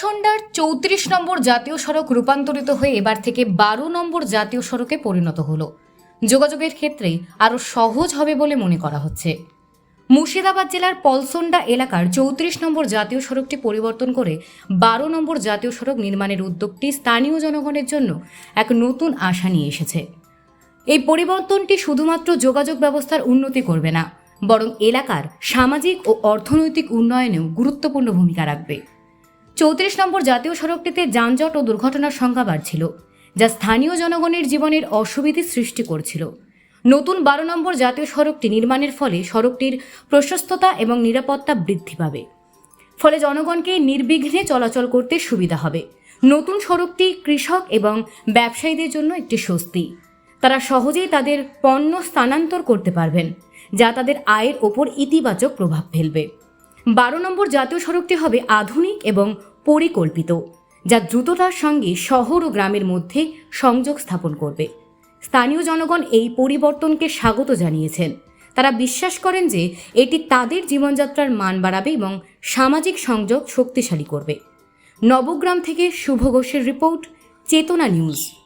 পলসন্ডার চৌত্রিশ নম্বর জাতীয় সড়ক রূপান্তরিত হয়ে এবার থেকে বারো নম্বর জাতীয় সড়কে পরিণত হলো। যোগাযোগের ক্ষেত্রে আরও সহজ হবে বলে মনে করা হচ্ছে। মুর্শিদাবাদ জেলার পলসন্ডা এলাকার চৌত্রিশ নম্বর জাতীয় সড়কটি পরিবর্তন করে বারো নম্বর জাতীয় সড়ক নির্মাণের উদ্যোগটি স্থানীয় জনগণের জন্য এক নতুন আশা নিয়ে এসেছে। এই পরিবর্তনটি শুধুমাত্র যোগাযোগ ব্যবস্থার উন্নতি করবে না, বরং এলাকার সামাজিক ও অর্থনৈতিক উন্নয়নেও গুরুত্বপূর্ণ ভূমিকা রাখবে। চৌত্রিশ নম্বর জাতীয় সড়কটিতে যানজট ও দুর্ঘটনার সংখ্যা বাড়ছিল, যা স্থানীয় জনগণের জীবনের অসুবিধে সৃষ্টি করছিল। নতুন বারো নম্বর জাতীয় সড়কটি নির্মাণের ফলে সড়কটির প্রশস্ততা এবং নিরাপত্তা বৃদ্ধি পাবে। ফলে জনগণকে নির্বিঘ্নে চলাচল করতে সুবিধা হবে। নতুন সড়কটি কৃষক এবং ব্যবসায়ীদের জন্য একটি স্বস্তি। তারা সহজেই তাদের পণ্য স্থানান্তর করতে পারবেন, যা তাদের আয়ের ওপর ইতিবাচক প্রভাব ফেলবে। বারো নম্বর জাতীয় সড়কটি হবে আধুনিক এবং পরিকল্পিত, যা দ্রুততার সঙ্গে শহর ও গ্রামের মধ্যে সংযোগ স্থাপন করবে। স্থানীয় জনগণ এই পরিবর্তনকে স্বাগত জানিয়েছেন। তারা বিশ্বাস করেন যে এটি তাদের জীবনযাত্রার মান বাড়াবে এবং সামাজিক সংযোগ শক্তিশালী করবে। নবগ্রাম থেকে শুভ ঘোষের রিপোর্ট, চেতনা নিউজ।